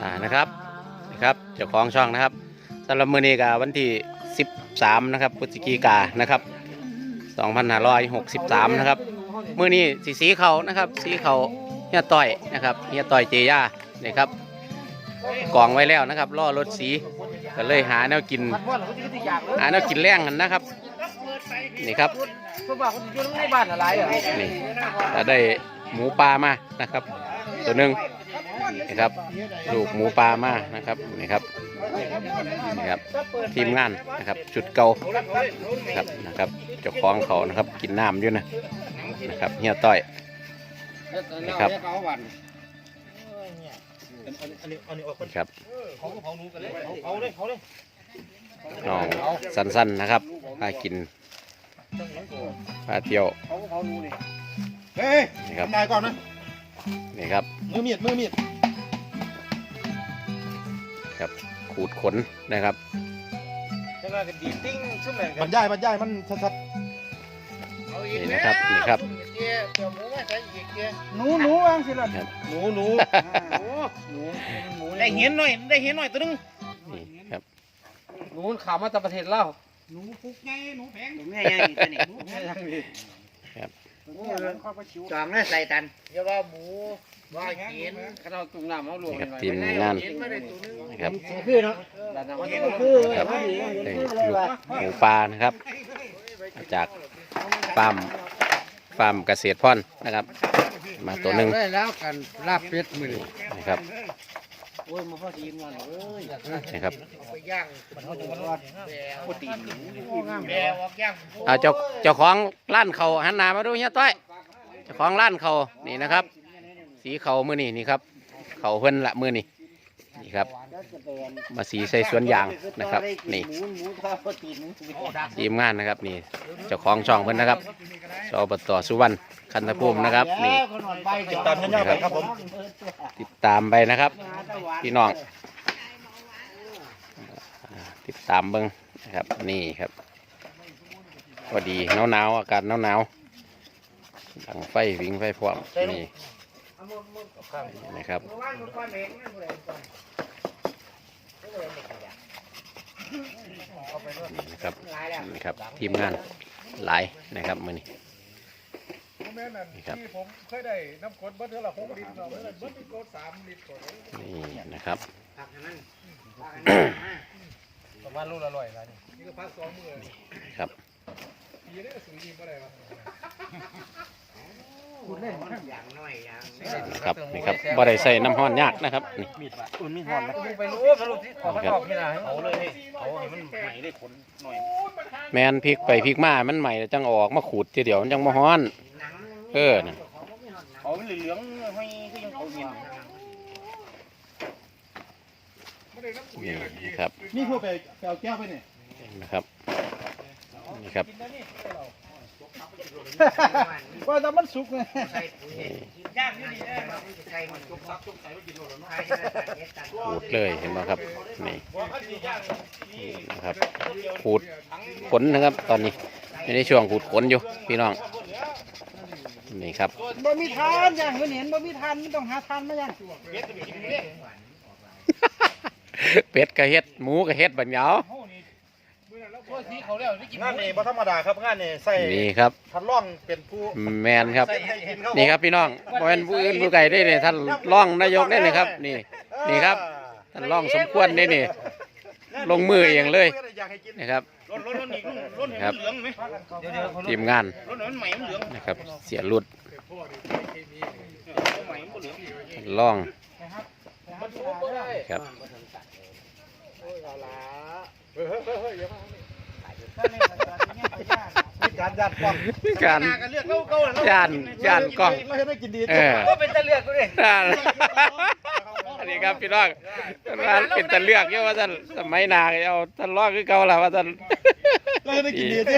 อ่านะครับนะครับเจ้าของช่องนะครับสำหรับมื้อนี้ก็วันที่ 13 นะครับพฤศจิกายนนะครับ 2563 นะครับมื้อนี้สีสีเขานะครับสีเขาเฮียต่อยนะครับเฮียต่อยเจย่านี่ครับกองไว้แล้วนะครับล่อรถสีก็เลยหาแนวกินพัดว่าเราก็จะอยากเลยหาแนวกินแรงกันนะครับนี่ครับเพราะว่าคนอยู่ในบ้านอะไรอะนี่เราได้ หมูปลามานะครับ ตัวหนึ่งนี่ครับลูกหมูปลามานะครับนี่ครับนี่ครับทีมงานนะครับชุดเก่าครับนะครับเจ้าของเขานะครับกินน้ำอยู่นะนะครับเฮียต้อยนี่ครับนี่ครับเขาเขานู้กันเลยเขาเลยเขาเลยน้องสั้นๆนะครับพากินพาเที่ยว เขาเขานู้นี่เฮ้ยนี่ครับ ทำนายก่อนนะ นี่ครับ มือมีด มือมีดครับขูดขนนะครับจังหวะกันดีติ้งชุ่มแรงบรรยายบรรยายมันชัดนี่นะครับนี่ครับหนูหนูวางสิล่ะครับหนูหนูหนูได้เห็นหน่อยได้เห็นหน่อยตัวนึงนี่ครับ หนูข่าวมาจากประเทศลาวหนูฟุกไงหนูแพงหนูแม่ยังนี่ตัวนี้หนูแม่ยัง นี่ครับจองเลยใส่ตันเดี๋ยวว่าหมูว่ากินขนาดตุ่มน้ำเอาลวกนี่ครับทีมงานนะครับคือเนาะแต่น้ำคือครับได้ลูกหมูปลานะครับมาจากฟาร์มฟาร์มเกษตรพ่อนนะครับ มาตัวหนึ่งได้แล้วกันลาบเป็ดมือนะครับ โอ้ยมาพอดีมันเอ้ยนะครับไปย่างมันเขาจะมันวัดแบวปตีนแบวออกย่างเอาเจ้าเจ้าของร้านเขาหันหน้ามาดูเฮียต้อยเจ้าของร้านเขานี่นะครับ สีเขามือนี่นี่ครับเขาเพิ่นละมือนี่นี่ครับ มาสีใส่สวนยางนะครับ นี่หมูหมูทอดปตีนทีมงานนะครับ นี่เจ้าของช่องเพิ่นนะครับสอบตสุวรรณคันธภูมินะครับ นี่ติดตามท่านยอดไปครับผมติดตามไปนะครับ พี่น้องอ่าติดตามเบิ้งนะครับ นี่ครับพอดีหนาวหนาวๆอากาศหนาวหนาวๆดังไฟวิ่งไฟพร้อมนี่นะครับ นี่นะครับนี่ครับทีมงานหลายนะครับมือนี้แม่นั่นนี่ครับที่ผมเคยได้น้ำกรดเบิร์ดเท่าไหร่หกลิตรเนาะเบิร์ดเบิร์ดเป็นกรดสามลิตรก่อนนี่นะครับประมาณลูกละร้อยแล้วนี่นี่ก็พักสองมือครับปีนี้ก็สูงยิงก็ได้วะ คุณเล่นอย่างน้อยอย่างครับนี่ครับบ่ได้ใส่น้ำห้อนยากนะครับนี่อุ่นมีหอนนะไปรู้ไปรู้ที่ขอเขาบอกที่ไหนเขาเลยเขาให้มันใหม่ได้ผลหน่อยแมนพริกไปพริกมา มันใหม่แล้วจังเอาออกมาขูดทีเดียวมันจังมาฮ้อน เออน่ะเขาเหลืองให้ก็ยังเขาเห็นไม่ได้น้ำปุ๋ยนี่อะไรดีครับนี่พวกไปไปเอาแก้วไปเนี่ยนะครับนี่ครับ ว่าแต่มันสุกไงย่างนี่นี่ใส่มันจุกซักจุกใส่ไปกินโลละขูดเลยเห็นไหมครับนี่นี่นะครับขูดขนนะครับ ตอนนี้อยู่ในช่วงขูดขนอยู่พี่น้องนี่ครับบ่มีทานอย่างเห็นบ่มีทานไม่ต้องหาทานมาอย่างเป็ดกระเฮ็ดหมูกระเฮ็ดบัญญัติ พวกที่เขาเรียกได้กินงานนี้บ่ธรรมดาครับงานนี้ใส่นี่ครับทันล่องเป็นผู้แมนครับ ใส่ให้กินครับนี่ครับพี่น้องบ่แม่นผู้อื่นผู้ไกลได้เนี่ยท่านร่องนายกได้เลยครับ นี่ นี่ครับ ท่านร่องสมควรได้นี่ ลงมือเองเลย อยากให้กินนะครับรถรถรถอีกรถเห็นเหลืองไหมเดี๋ยวเดี๋ยวทีมงานรถเห็นใหม่มันเหลืองนะครับ เสียรุดใหม่มันเหลืองท่านร่องครับ เฮ้ยเฮ้ยเฮ้ยอย่ามามี การยัดกล้องการกันเลือกเก้าเก้าย่านย่านกล้องเราเห็นได้กินดีเออก็เป็นตะเลือกก็ได้อันนี้ครับพี่น้องร้านเป็นตะเลือกเยอะว่าท่านสมัยหนาก็เอาท่านร่องคือเก่าล่ะว่าท่านเราเห็นได้กินดีดิ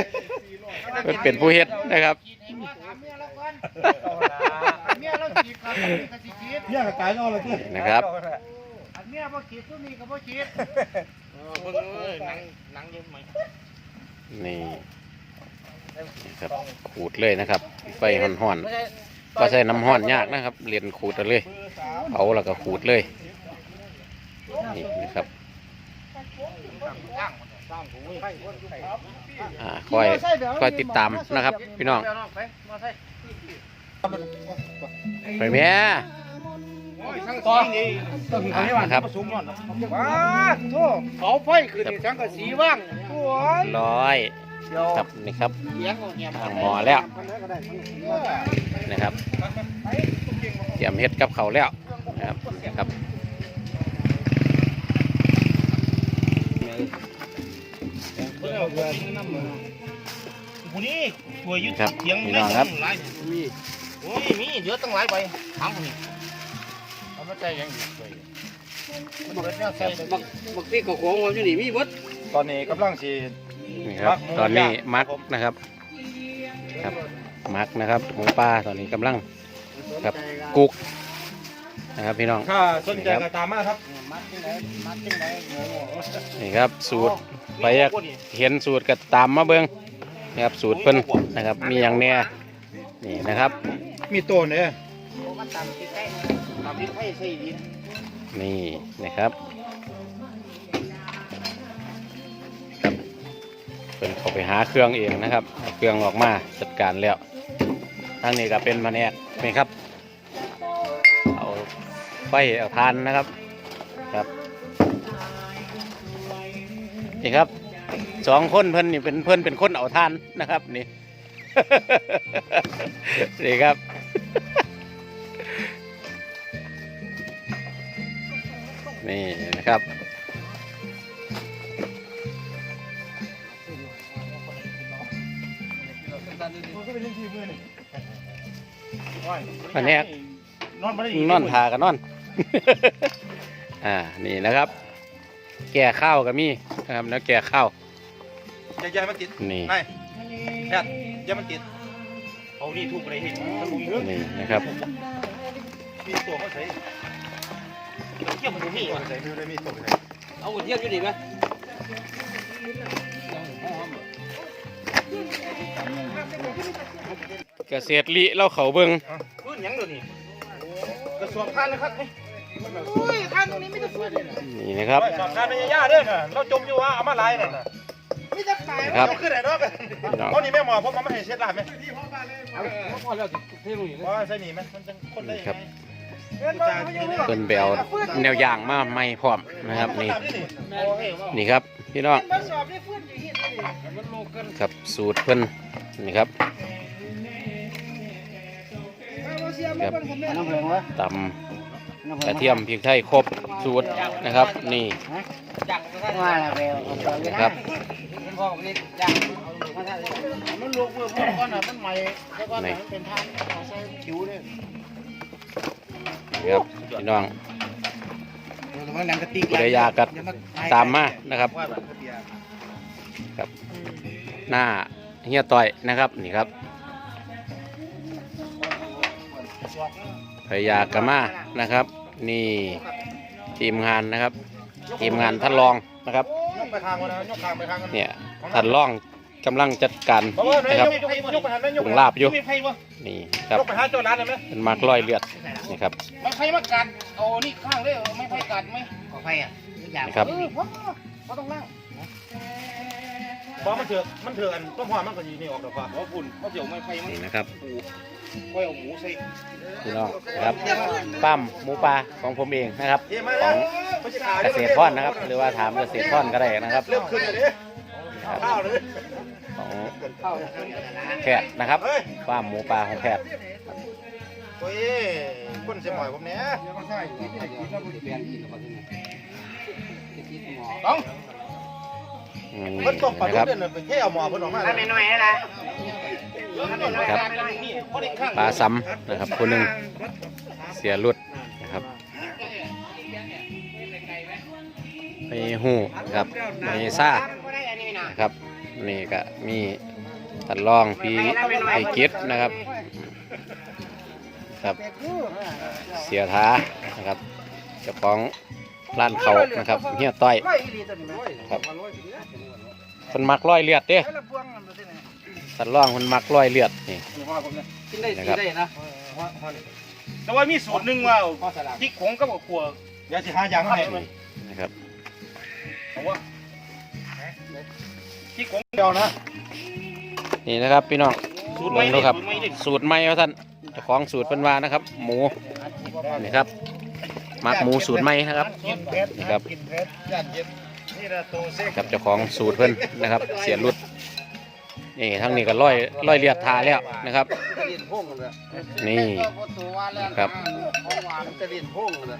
เป็นเป็นผู้เฮ็ดนะครับเมียเราขีดครับกะสิขีดเนี่ยกับกายนอกเลยที่นะครับอันเมียบ่ขีดตัวนี้ก็บ่ขีดเบิ่งเอ้ยหนังหนังยังใหม่ นี่นะครับขูดเลยนะครับไฟห่อนไม่ใช่ก็ใส่น้ำห้อนยากนะครับเรียนขูดเอาเลยเอาแล้วก็ขูดเลยนี่นะครับอ่าคอยคอยติดตามนะครับ พี่น้องไปแม่ ต่ออ่านะครับว้าโทษเขาไฟคือนี่สังกะสีว่างโอ้ยร้อยครับนี่ครับทางหมอแล้วนะครับเตรียมเฮ็ดกับเขาแล้วนะครับครับผู้นี้ช่วยยึดครับเถียงพี่น้องครับหลายมีโอ้ยมีเยอะตั้งหลายใบถามคนนี้เอา มาใจยังอยู่เลยมันเบิดแนวใส่บักบักที่เขาของผมอยู่นี่มีเบดตอนนี้กำลังสินี่ครับมักหมูตอนนี้ย่างมักนะครับ ครับ มักนะครับหมูป่าตอนนี้กำลังครับกุกนะครับพี่น้องถ้าสนใจก็ตามมาครับมัดที่ไหนมัดที่ไหนโง่โง่นี่ครับสูตรไปอยากเห็นสูตรก็ตามมาเบิ้งนะครับสูตรเพิ่นนะครับ มีอย่างแน่นี่นะครับ มีตัวเนี่ย มันตำที่ใกล้ตำที่ไผ่ใส่ดินนี่นะครับครับเป็นเขาไปหาเครื่องเองนะครับเครื่องออกมาจัดการแล้วทางนี้ก็เป็นมาแนกนี่ครับเอาไฟเอาทานนะครับครับนี่ครับสองคนเพิ่อนนี่เป็นเพิ่อนเป็นคนเอาทานนะครับนี่นี่ครับ นี่นะครับ อันนี้นอนไม่ได้นอนทากันนอน อ่า นี่นะครับ แก่ข้าวก็มีนะครับแล้วแก่ข้าวอย่าอย่ามันติดนี่นายแพทย์อย่ามันติดเอานี่ทุบอะไรเห็นมันรู้เยอะนี่นะครับมีตัวเขาใส่ เกี่ยวกับตัวนี้ว่ะใส่มือได้มีตัวไหนเอาเทียบอยู่นี่ไหมเกษตรลิเราเขาเบิงพื้นหยังเดี๋ยวนี้กระสอบทานนะครับนี่นะครับกระสอบทานเป็นย่าเด้อน่ะเราจมอยู่ว่าเอามาลายนั่นน่ะนะครับเอาขึ้นไหนเนาะพี่น้องเอานี่แม่หมอผมเอามาให้เช็ดลาบไหมพอแล้วเทียบอยู่นี่ว่าใส่หนีไหมมันจะคนได้ยังไง เพิ่นไปเอาแนวอย่างมาไม่พร้อมนะครับ นี่นี่ครับพี่น้องครับสูตรเพิ่นนี่ครับครับตำกระเทียมพริกไทยครบสูตรนะครับ นี่นะครับนพ่อของนี่จักเอามาได้มันลูกเมื่อพ่อก่อนน่ะมันใหม่แล้วก็มันเป็นทางเอาใส่คิ้วเลย นี่ครับพี่น้องกระติกผู้ใดอยากก็ตามมานะครับว่าแบหน้าเฮียต่อยนะครับ นี่ครับพยากรมานะครับ นี่ทีมงานนะครับ ทีมงานท่านรองนะครับเนี่ยท่านรอง กำลังจัดการเพราะว่านะครับยกยกไปทางนั้นยกปรุงลาบอยู่มีไผ่บ่นี่ครับยกไปหาเจ้าร้านได้ไหมเป็นมักร้อยเลือดนี่ครับไม่ไผ่มากัดเอานี่ข้างเลยไม่ไผ่กัดไหมขอไฟอะอยากนี่ครับเออพ่อพ่อต้องนั่งบอกมันเถื่อนมันเถื่อนต้มหัวมันก็ยีนี่ออกดอกฟ้าเพราะฝุ่นเพราะเดี๋ยวไม่ไผ่มันนี่นะครับค่อยเอาหมูใส่พี่น้องนะครับปั้มหมูปลาของผมเองนะครับเดี๋ยวมาขแล้อวงไม่ใช่ขายเกษตรพรนะครับ หรือว่าถามเกษตรพรก็ได้นะครับเริ่มขึ้นเลยดิครับข้าวเลยของ แพทย์นะครับเฮ้ยฟาร์มหมูปลาของแพทย์โอ้ยคนเสียหมอยผมเนี้ยต้องอืมมันตกปลานะดุคกรับ เด่นเป็นเที่ยวหมอเพิ่นออกมาไม่น้อยนะครับ ปลาซ้ำนะครับคนหนึ่งเสียรุดนะครับไปหูนะครับไปซ่านะครับ นี่ก็มีตัดลองพี่ไอกิฟนะครับ ครับ เสียท้านะครับเจ้าของร้านเขานะครับเฮียต้อยครับคนมักร้อยเลือดเด้ตัดลองคนมักร้อยเลือดนี่กินได้กินได้นะแต่ว่ามีสูตรหนึ่งว่าพ่อสลัดพริกผงกับกับขัวเดี๋ยวสิหาอย่างมาให้นะครับ เอาว่าพริกผงเดียวนะนี่นะครับพี่น้องสูตรเบิ่ไม่งได้ดูครับ สูตรไม่ได้สูตรใหม่เอาท่านเจ้าของสูตรเป็นว่านะครับ หมูนี่ครับหมักหมูสูตรใหม่นะครับกินเผ็ดนี่ครับกินเผ็ดย่านเย็นนี่ละตัวเซ็กกับเจ้าของสูตรเพิ่นนะครับ เสียรุดนี่ทั้งนี้ก็ร้อยร้อยเลียดทาแล้วนะครับจะเรียนพุ่งเลยนี่ครับมันจะเรียนพุ่งเลย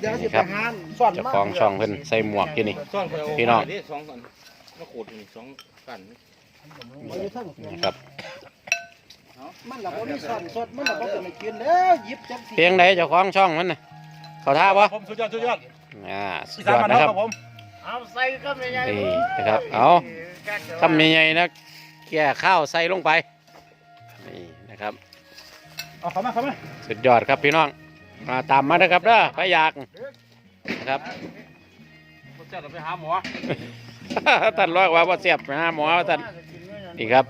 เดี๋ยวสินี่คไปรับหานซ่อนเจ้ามาของช่องเพิ่นใส่หมวกอยู่นี่ซ่อนไปเอาพี่น้องดิสองกัน มาขูดนี่สองกันนี่ครับมันละบ่มีซ่อนสดมันละบ่เป็นกินเด้อหยิบจังสิเพียงไหนเจ้าของช่องมันน่ะเขาท่าปะผมสุดยอดสุดยอดอ่าสุอีดสายนอดมันนะครับครับผมเอาใส่ก็ไม่ใหญ่นี่นะครับเอาคำใหญ่ๆนะแก่ข้าวใส่ลงไปนี่นะครับเอาเข้ามาเข้ามาสุดยอดครับพี่น้องมาตามมานะครับเด้อไปอยากนะครับ ผมจะไปหาหมอท่านร้อยว่าว่าเสียบนะหมอท่านนี่ครับ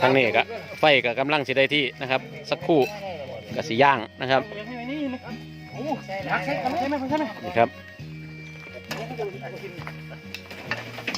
ทางนี้ก็ไฟก็กำลังสิได้ที่นะครับ สักครู่ก็สิย่างนะครับหักใส่กันใช่ไหมใช่ไหมนี่ครับ